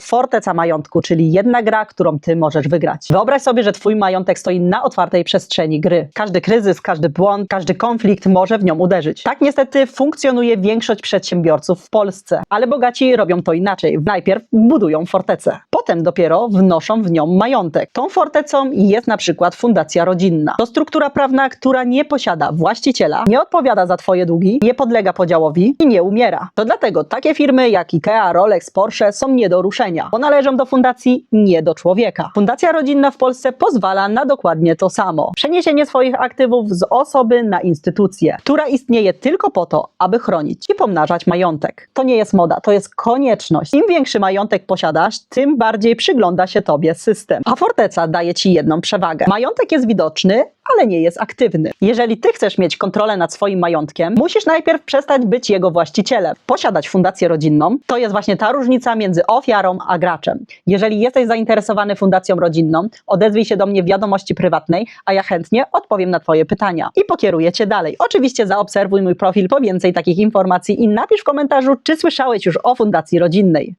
Forteca majątku, czyli jedna gra, którą ty możesz wygrać. Wyobraź sobie, że twój majątek stoi na otwartej przestrzeni gry. Każdy kryzys, każdy błąd, każdy konflikt może w nią uderzyć. Tak niestety funkcjonuje większość przedsiębiorców w Polsce, ale bogaci robią to inaczej. Najpierw budują fortecę, potem dopiero wnoszą w nią majątek. Tą fortecą jest na przykład fundacja rodzinna. To struktura prawna, która nie posiada właściciela, nie odpowiada za twoje długi, nie podlega podziałowi i nie umiera. To dlatego takie firmy jak IKEA, Rolex, Porsche są nie do ruszenia, bo należą do fundacji, nie do człowieka. Fundacja rodzinna w Polsce pozwala na dokładnie to samo. Przeniesienie swoich aktywów z osoby na instytucję, która istnieje tylko po to, aby chronić i pomnażać majątek. To nie jest moda, to jest konieczność. Im większy majątek posiadasz, tym bardziej przygląda się tobie system. A forteca daje ci jedną przewagę. Majątek jest widoczny, ale nie jest aktywny. Jeżeli ty chcesz mieć kontrolę nad swoim majątkiem, musisz najpierw przestać być jego właścicielem. Posiadać fundację rodzinną to jest właśnie ta różnica między ofiarą a graczem. Jeżeli jesteś zainteresowany fundacją rodzinną, odezwij się do mnie w wiadomości prywatnej, a ja chętnie odpowiem na twoje pytania i pokieruję cię dalej. Oczywiście zaobserwuj mój profil po więcej takich informacji i napisz w komentarzu, czy słyszałeś już o fundacji rodzinnej.